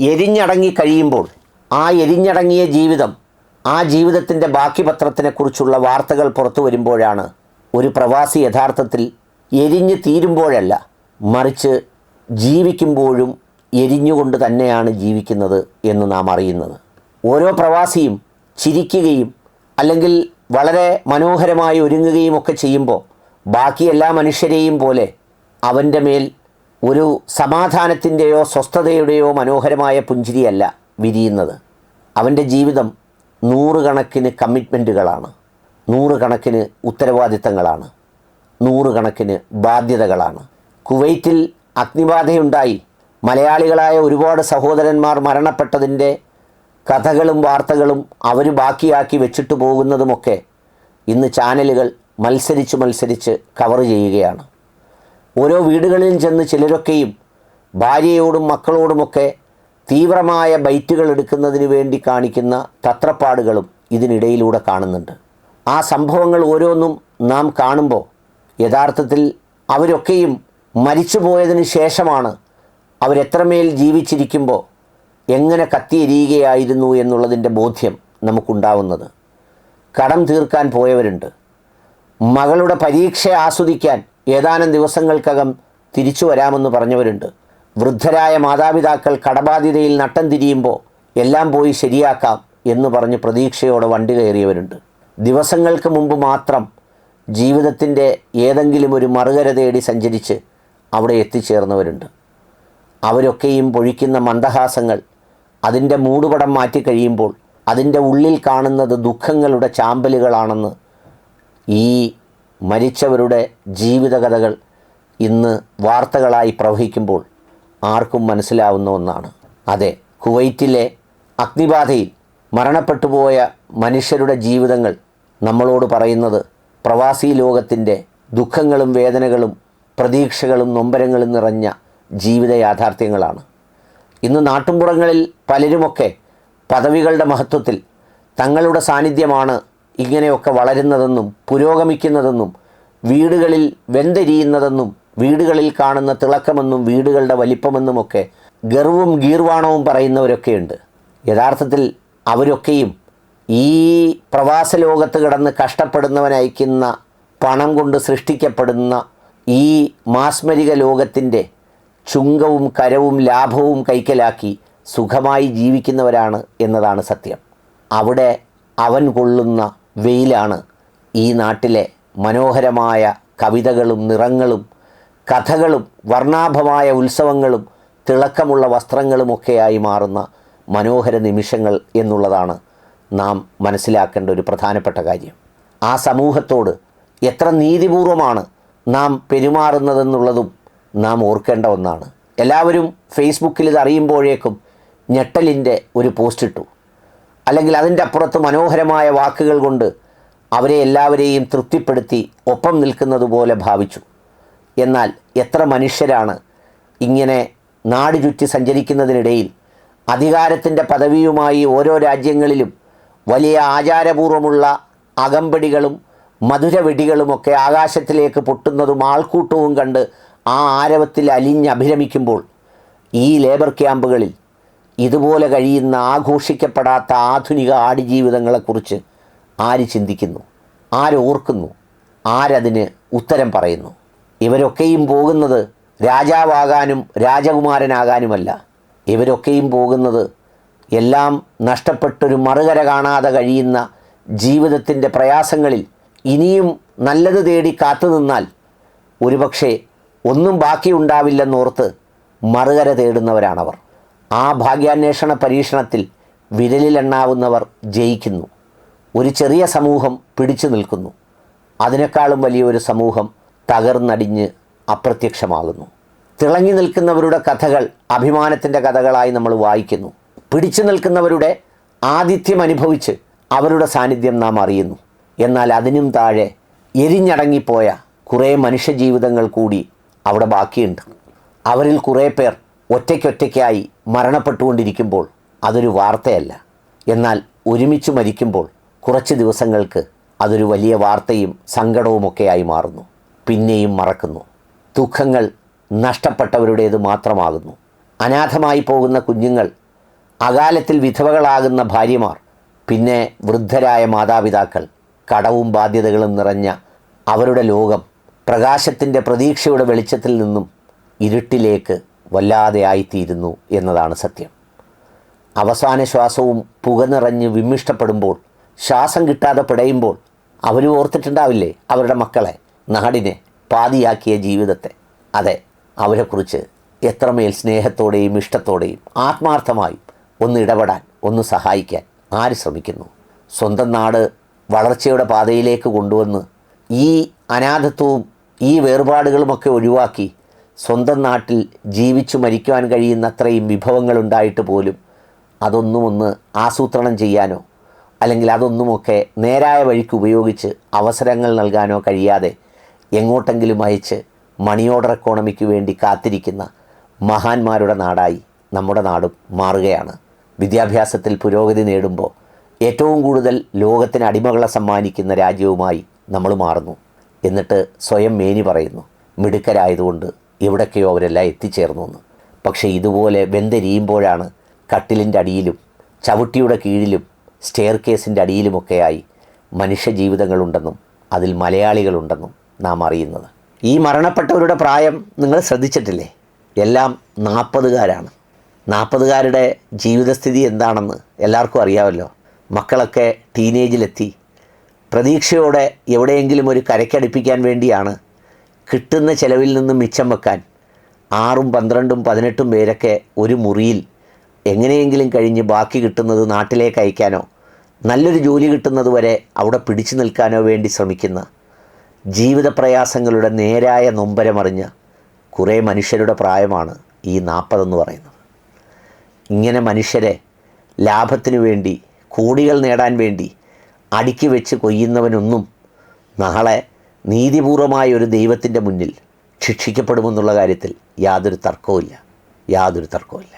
എരിഞ്ഞടങ്ങി കഴിയുമ്പോൾ ആ എരിഞ്ഞടങ്ങിയ ജീവിതം ആ ജീവിതത്തിന്റെ ബാക്കി പത്രത്തിനെക്കുറിച്ചുള്ള വാർത്തകൾ പുറത്തു വരുമ്പോഴാണ് ഒരു പ്രവാസി യഥാർത്ഥത്തിൽ എരിഞ്ഞു തീരുമ്പോഴല്ല മറിച്ച് ജീവിക്കുമ്പോഴും എരിഞ്ഞുകൊണ്ട് തന്നെയാണ് ജീവിക്കുന്നത് എന്ന് നാം അറിയുന്നത്. ഓരോ പ്രവാസിയും ചിരിക്കുകയും അല്ലെങ്കിൽ വളരെ മനോഹരമായി ഒരുങ്ങുകയും ഒക്കെ ചെയ്യുമ്പോൾ ബാക്കി എല്ലാ മനുഷ്യരെയും പോലെ അവന്റെ മേൽ ഒരു സമാധാനത്തിന്റെയോ സ്വസ്ഥതയുടെയോ മനോഹരമായ പുഞ്ചിരിയല്ല വിരിയുന്നത്. അവന്റെ ജീവിതം നൂറുകണക്കിന് കമ്മിറ്റ്മെന്റുകളാണ് നൂറുകണക്കിന് ഉത്തരവാദിത്തങ്ങളാണ് നൂറുകണക്കിന് ബാധ്യതകളാണ്. കുവൈറ്റിൽ അഗ്നിബാധയുണ്ടായി. മലയാളികളായ ഒരുപാട് സഹോദരന്മാർ മരണപ്പെട്ടതിന്റെ കഥകളും വാർത്തകളും അവർ ബാക്കിയാക്കി വെച്ചിട്ട് പോകുന്നതുമൊക്കെ ഇന്ന് ചാനലുകൾ മത്സരിച്ച് മത്സരിച്ച് കവർ ചെയ്യുകയാണ്. ഓരോ വീടുകളിലും ചെന്ന് ചിലരൊക്കെയും ഭാര്യയോടും മക്കളോടുമൊക്കെ തീവ്രമായ ബൈറ്റുകൾ എടുക്കുന്നതിന് വേണ്ടി കാണിക്കുന്ന തത്രപ്പാടുകളും ഇതിനിടയിലൂടെ കാണുന്നുണ്ട്. ആ സംഭവങ്ങൾ ഓരോന്നും നാം കാണുമ്പോൾ യഥാർത്ഥത്തിൽ അവരൊക്കെയും മരിച്ചുപോയതിന് ശേഷമാണ് അവരെത്രമേൽ ജീവിച്ചിരിക്കുമ്പോൾ എങ്ങനെ കത്തിയെരിയുകയായിരുന്നു എന്നുള്ളതിന്റെ ബോധ്യം നമുക്കുണ്ടാവുന്നത്. കടം തീർക്കാൻ പോയവരുണ്ട്. മകളുടെ പരീക്ഷ ആസ്വദിക്കാൻ ഏതാനും ദിവസങ്ങൾക്കകം തിരിച്ചു വരാമെന്ന് പറഞ്ഞവരുണ്ട്. വൃദ്ധരായ മാതാപിതാക്കൾ കടബാധ്യതയിൽ നട്ടം തിരിയുമ്പോൾ എല്ലാം പോയി ശരിയാക്കാം എന്ന് പറഞ്ഞ് പ്രതീക്ഷയോടെ വണ്ടി കയറിയവരുണ്ട് ദിവസങ്ങൾക്ക് മുമ്പ് മാത്രം ജീവിതത്തിന്റെ ഏതെങ്കിലും ഒരു മറുകര തേടി സഞ്ചരിച്ച് അവിടെ എത്തിച്ചേർന്നവരുണ്ട്. അവരൊക്കെയും പൊഴിക്കുന്ന മന്ദഹാസങ്ങൾ അതിന്റെ മൂടുപടം മാറ്റിക്കഴിയുമ്പോൾ അതിന്റെ ഉള്ളിൽ കാണുന്നത് ദുഃഖങ്ങളുടെ ചാമ്പലുകളാണെന്ന് ഈ മരിച്ചവരുടെ ജീവിതകഥകൾ ഇന്ന് വാർത്തകളായി പ്രവഹിക്കുമ്പോൾ ആർക്കും മനസ്സിലാവുന്ന ഒന്നാണ്. അതെ കുവൈറ്റിലെ അഗ്നിബാധയിൽ മരണപ്പെട്ടുപോയ മനുഷ്യരുടെ ജീവിതങ്ങൾ നമ്മളോട് പറയുന്നത് പ്രവാസി ലോകത്തിന്റെ ദുഃഖങ്ങളും വേദനകളും പ്രതീക്ഷകളും നൊമ്പരങ്ങളും നിറഞ്ഞ ജീവിത യാഥാർത്ഥ്യങ്ങളാണ്. ഇന്ന് നാട്ടുമ്പുറങ്ങളിൽ പലരുമൊക്കെ പദവികളുടെ മഹത്വത്തിൽ തങ്ങളുടെ സാന്നിധ്യമാണ് ഇങ്ങനെയൊക്കെ വളരുന്നതെന്നും പുരോഗമിക്കുന്നതെന്നും വീടുകളിൽ വെന്തെരിയുന്നതെന്നും വീടുകളിൽ കാണുന്ന തിളക്കമെന്നും വീടുകളുടെ വലിപ്പമെന്നുമൊക്കെ ഗർവും ഗീർവാണവും പറയുന്നവരൊക്കെയുണ്ട്. യഥാർത്ഥത്തിൽ അവരൊക്കെയും ഈ പ്രവാസ ലോകത്ത് കിടന്ന് കഷ്ടപ്പെടുന്നവനയക്കുന്ന പണം കൊണ്ട് സൃഷ്ടിക്കപ്പെടുന്ന ഈ മാസ്മരിക ലോകത്തിന്റെ ചുങ്കവും കരവും ലാഭവും കൈക്കലാക്കി സുഖമായി ജീവിക്കുന്നവരാണ് എന്നതാണ് സത്യം. അവിടെ അവൻ കൊള്ളുന്ന വെയിലാണ് ഈ നാട്ടിലെ മനോഹരമായ കവിതകളും നിറങ്ങളും കഥകളും വർണാഭമായ ഉത്സവങ്ങളും തിളക്കമുള്ള വസ്ത്രങ്ങളുമൊക്കെയായി മാറുന്ന മനോഹര നിമിഷങ്ങൾ എന്നുള്ളതാണ് നാം മനസ്സിലാക്കേണ്ട ഒരു പ്രധാനപ്പെട്ട കാര്യം. ആ സമൂഹത്തോട് എത്ര നീതിപൂർവമാണ് നാം പെരുമാറുന്നതെന്നുള്ളതും നാം ഓർക്കേണ്ട ഒന്നാണ്. എല്ലാവരും ഫേസ്ബുക്കിൽ ഇത് അറിയുമ്പോഴേക്കും ഞെട്ടലിന്റെ ഒരു പോസ്റ്റ് ഇട്ടു അല്ലെങ്കിൽ അതിന്റെ അപ്പുറത്ത് മനോഹരമായ വാക്കുകൾ കൊണ്ട് അവരെ എല്ലാവരെയും തൃപ്തിപ്പെടുത്തി ഒപ്പം നിൽക്കുന്നത് പോലെ ഭാവിച്ചു. എന്നാൽ എത്ര മനുഷ്യരാണ് ഇങ്ങനെ നാട് ചുറ്റി സഞ്ചരിക്കുന്നതിനിടയിൽ അധികാരത്തിന്റെ പദവിയുമായി ഓരോ രാജ്യങ്ങളിലും വലിയ ആചാരപൂർവമുള്ള അകമ്പടികളും മധുരവെടികളുമൊക്കെ ആകാശത്തിലേക്ക് പൊട്ടുന്നതും ആൾക്കൂട്ടവും കണ്ട് ആ ആരവത്തിൽ അലിഞ്ഞഭിരമിക്കുമ്പോൾ ഈ ലേബർ ക്യാമ്പുകളിൽ ഇതുപോലെ കഴിയുന്ന ആഘോഷിക്കപ്പെടാത്ത ആധുനിക ആടുജീവിതങ്ങളെക്കുറിച്ച് ആര് ചിന്തിക്കുന്നു? ആരോർക്കുന്നു ആരതിന് ഉത്തരം പറയുന്നു? ഇവരൊക്കെയും പോകുന്നത് രാജാവാകാനും രാജകുമാരനാകാനുമല്ല. ഇവരൊക്കെയും പോകുന്നത് എല്ലാം നഷ്ടപ്പെട്ടൊരു മറുകര കാണാതെ കഴിയുന്ന ജീവിതത്തിന്റെ പ്രയാസങ്ങളിൽ ഇനിയും നല്ലത് തേടി കാത്തുനിന്നാൽ ഒരുപക്ഷെ ഒന്നും ബാക്കിയുണ്ടാവില്ലെന്നോർത്ത് മറുകര തേടുന്നവരാണവർ. ആ ഭാഗ്യാന്വേഷണ പരീക്ഷണത്തിൽ വിരലിലെണ്ണാവുന്നവർ ജയിക്കുന്നു. ഒരു ചെറിയ സമൂഹം പിടിച്ചു നിൽക്കുന്നു. അതിനേക്കാളും വലിയൊരു സമൂഹം തകർന്നടിഞ്ഞ് അപ്രത്യക്ഷമാകുന്നു. തിളങ്ങി നിൽക്കുന്നവരുടെ കഥകൾ അഭിമാനത്തിന്റെ കഥകളായി നമ്മൾ വായിക്കുന്നു. പിടിച്ചു നിൽക്കുന്നവരുടെ ആതിഥ്യം അനുഭവിച്ച് അവരുടെ സാന്നിധ്യം നാം അറിയുന്നു. എന്നാൽ അതിനും താഴെ എരിഞ്ഞടങ്ങിപ്പോയ കുറേ മനുഷ്യജീവിതങ്ങൾ കൂടി അവിടെ ബാക്കിയുണ്ട്. അവരിൽ കുറേ പേർ ഒറ്റയ്ക്കൊറ്റയ്ക്കായി മരണപ്പെട്ടുകൊണ്ടിരിക്കുമ്പോൾ അതൊരു വാർത്തയല്ല. എന്നാൽ ഒരുമിച്ച് മരിക്കുമ്പോൾ കുറച്ച് ദിവസങ്ങൾക്ക് അതൊരു വലിയ വാർത്തയും സങ്കടവുമൊക്കെയായി മാറുന്നു. പിന്നെയും മറക്കുന്നു. ദുഃഖങ്ങൾ നഷ്ടപ്പെട്ടവരുടേത് മാത്രമാകുന്നു. അനാഥമായി പോകുന്ന കുഞ്ഞുങ്ങൾ അകാലത്തിൽ വിധവകളാകുന്ന ഭാര്യമാർ പിന്നെ വൃദ്ധരായ മാതാപിതാക്കൾ കടവും ബാധ്യതകളും നിറഞ്ഞ അവരുടെ ലോകം പ്രകാശത്തിന്റെ പ്രതീക്ഷയുടെ വെളിച്ചത്തിൽ നിന്നും ഇരുട്ടിലേക്ക് വല്ലാതെ ആയിത്തീരുന്നു എന്നതാണ് സത്യം. അവസാന ശ്വാസവും പുക നിറഞ്ഞ് വിമ്മിഷ്ടപ്പെടുമ്പോൾ ശ്വാസം കിട്ടാതെ പിടയുമ്പോൾ അവർ ഓർത്തിട്ടുണ്ടാവില്ലേ അവരുടെ മക്കളെ നാടിനെ പാതിയാക്കിയ ജീവിതത്തെ? അതെ അവരെക്കുറിച്ച് എത്രമേൽ സ്നേഹത്തോടെയും ഇഷ്ടത്തോടെയും ആത്മാർത്ഥമായും ഒന്ന് ഇടപെടാൻ ഒന്ന് സഹായിക്കാൻ ആര് ശ്രമിക്കുന്നു? സ്വന്തം നാട് വളർച്ചയുടെ പാതയിലേക്ക് കൊണ്ടുവന്ന് ഈ അനാഥത്വവും ഈ വേർപാടുകളുമൊക്കെ ഒഴിവാക്കി സ്വന്തം നാട്ടിൽ ജീവിച്ചു മരിക്കുവാൻ കഴിയുന്നത്രയും വിഭവങ്ങളുണ്ടായിട്ട് പോലും അതൊന്നും ഒന്ന് ആസൂത്രണം ചെയ്യാനോ അല്ലെങ്കിൽ അതൊന്നുമൊക്കെ നേരായ വഴിക്ക് ഉപയോഗിച്ച് അവസരങ്ങൾ നൽകാനോ കഴിയാതെ എങ്ങോട്ടെങ്കിലും അയച്ച് മണി ഓർഡർ എക്കോണമിക്ക് വേണ്ടി കാത്തിരിക്കുന്ന മഹാന്മാരുടെ നാടായി നമ്മുടെ നാടും മാറുകയാണ്. വിദ്യാഭ്യാസത്തിൽ പുരോഗതി നേടുമ്പോൾ ഏറ്റവും കൂടുതൽ ലോകത്തിന് അടിമകളെ സമ്മാനിക്കുന്ന രാജ്യവുമായി നമ്മൾ മാറുന്നു. എന്നിട്ട് സ്വയം മേനി പറയുന്നു. മിടുക്കരായതുകൊണ്ട് എവിടൊക്കെയോ അവരെല്ലാം എത്തിച്ചേർന്നു എന്ന്. പക്ഷേ ഇതുപോലെ വെന്തെരിയുമ്പോഴാണ് കട്ടിലിന്റെ അടിയിലും ചവിട്ടിയുടെ കീഴിലും സ്റ്റെയർ കേസിന്റെ അടിയിലുമൊക്കെയായി മനുഷ്യജീവിതങ്ങളുണ്ടെന്നും അതിൽ മലയാളികളുണ്ടെന്നും നാം അറിയുന്നത്. ഈ മരണപ്പെട്ടവരുടെ പ്രായം നിങ്ങൾ ശ്രദ്ധിച്ചിട്ടില്ലേ? എല്ലാം നാൽപ്പതുകാരാണ്. നാൽപ്പതുകാരുടെ ജീവിതസ്ഥിതി എന്താണെന്ന് എല്ലാവർക്കും അറിയാമല്ലോ. മക്കളൊക്കെ ടീനേജിലെത്തി പ്രതീക്ഷയോടെ എവിടെയെങ്കിലും ഒരു കരയ്ക്കടുപ്പിക്കാൻ വേണ്ടിയാണ് കിട്ടുന്ന ചിലവിൽ നിന്ന് മിച്ചം വെക്കാൻ ആറും പന്ത്രണ്ടും പതിനെട്ടും പേരൊക്കെ ഒരു മുറിയിൽ എങ്ങനെയെങ്കിലും കഴിഞ്ഞ് ബാക്കി കിട്ടുന്നത് നാട്ടിലേക്ക് അയക്കാനോ നല്ലൊരു ജോലി കിട്ടുന്നത് വരെ അവിടെ പിടിച്ചു നിൽക്കാനോ വേണ്ടി ശ്രമിക്കുന്ന ജീവിത പ്രയാസങ്ങളുടെ നേരായ നൊമ്പരമറിഞ്ഞ കുറേ മനുഷ്യരുടെ പ്രായമാണ് ഈ നാൽപ്പതെന്ന് പറയുന്നത്. ഇങ്ങനെ മനുഷ്യരെ ലാഭത്തിനു വേണ്ടി കോടികൾ നേടാൻ വേണ്ടി അടുക്കി വെച്ച് കൊയ്യുന്നവനൊന്നും നാളെ നീതിപൂർവമായ ഒരു ദൈവത്തിന്റെ മുന്നിൽ ശിക്ഷിക്കപ്പെടുമെന്നുള്ള കാര്യത്തിൽ യാതൊരു തർക്കവുമില്ല. യാതൊരു തർക്കവുമില്ല.